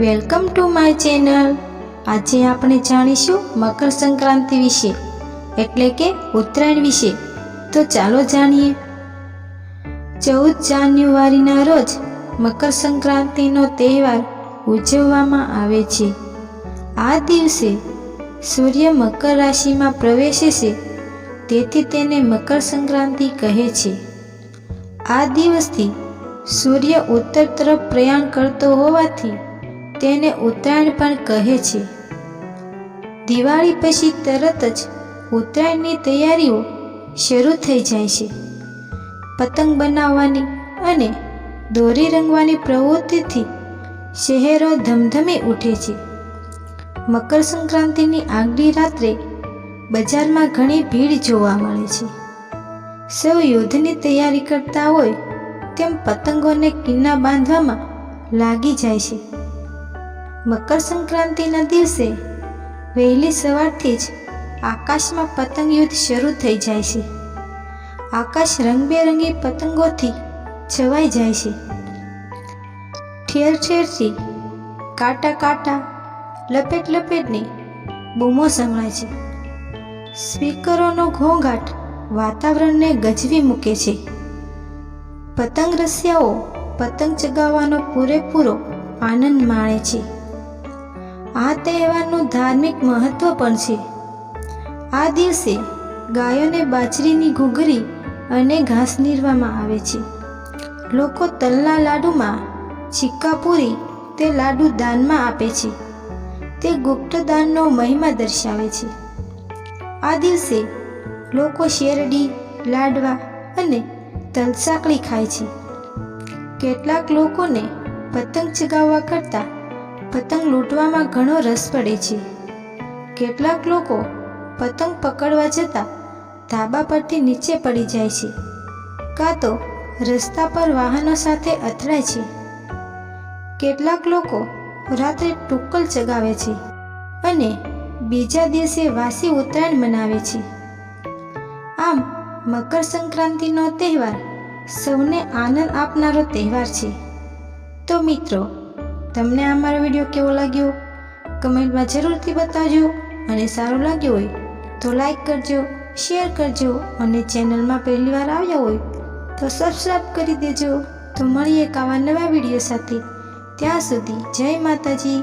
Welcome to my channel. આજે આપણે જાણીશું મકર સંક્રાંતિ વિશે, એટલે કે ઉત્તરાયણ વિશે. તો ચાલો જાણીએ. ચૌદ જાન્યુઆરીના રોજ મકર સંક્રાંતિનો તહેવાર ઉજવવામાં આવે છે. આ દિવસે સૂર્ય મકર રાશિમાં પ્રવેશે છે, તેથી તેને મકર સંક્રાંતિ કહે છે. આ દિવસથી સૂર્ય ઉત્તર તરફ પ્રયાણ કરતો હોવાથી તેને ઉત્તરાયણ પણ કહે છે. દિવાળી પછી તરત જ ઉત્તરાયણની તૈયારીઓ શરૂ થઈ જાય છે. પતંગ બનાવવાની અને દોરી રંગવાની પ્રવૃત્તિથી શહેરો ધમધમી ઉઠે છે. મકર સંક્રાંતિની આગલી રાત્રે બજારમાં ઘણી ભીડ જોવા મળે છે. સૌ યુદ્ધની તૈયારી કરતા હોય તેમ પતંગોને કિન્ના બાંધવામાં લાગી જાય છે. મકર સંક્રાંતિના દિવસે વહેલી સવારથી જ આકાશમાં પતંગ યુદ્ધ શરૂ થઈ જાય છે. આકાશ રંગબેરંગી પતંગોથી છવાઈ જાય છે. ઠેર ઠેરથી કાંટા કાંટા લપેટ લપેટની બૂમો સંભળાય છે. સ્પીકરોનો ઘોંઘાટ વાતાવરણને ગજવી મૂકે છે. પતંગ રસિયાઓ પતંગ ચગાવવાનો પૂરેપૂરો આનંદ માણે છે. આ તહેવારનું ધાર્મિક મહત્વ પણ છે. આ દિવસે ગાયોને બાજરીની ઘૂઘરી અને ઘાસ નીરવામાં આવે છે. લોકો તલના લાડુમાં સિક્કા પૂરી તે લાડુ દાનમાં આપે છે. તે ગુપ્ત દાનનો મહિમા દર્શાવે છે. આ દિવસે લોકો શેરડી, લાડવા અને તલસાકડી ખાય છે. કેટલાક લોકોને પતંગ ચગાવવા કરતાં પતંગ લૂંટવામાં ઘણો રસ પડે છે. કેટલાક લોકો પતંગ પકડવા જતાં ધાબા પરથી નીચે પડી જાય છે, કાં તો રસ્તા પર વાહનો સાથે અથડાય છે. કેટલાક લોકો રાત્રે ટુક્કલ ચગાવે છે અને બીજા દિવસે વાસી ઉત્તરાયણ મનાવે છે. આમ, મકર સંક્રાંતિનો તહેવાર સૌને આનંદ આપનારો તહેવાર છે. તો મિત્રો તમને આ મારો વીડિયો કેવો લાગ્યો? કમેન્ટમાં જરૂરથી બતાવજો અને સારું લાગ્યું હોય તો લાઈક કરજો શેર કરજો અને ચેનલમાં પહેલીવાર આવ્યા હોય તો સબસ્ક્રાઈબ કરી દેજો. તો મળીએ એક આવા નવા વીડિયો સાથે. ત્યાં સુધી જય માતાજી.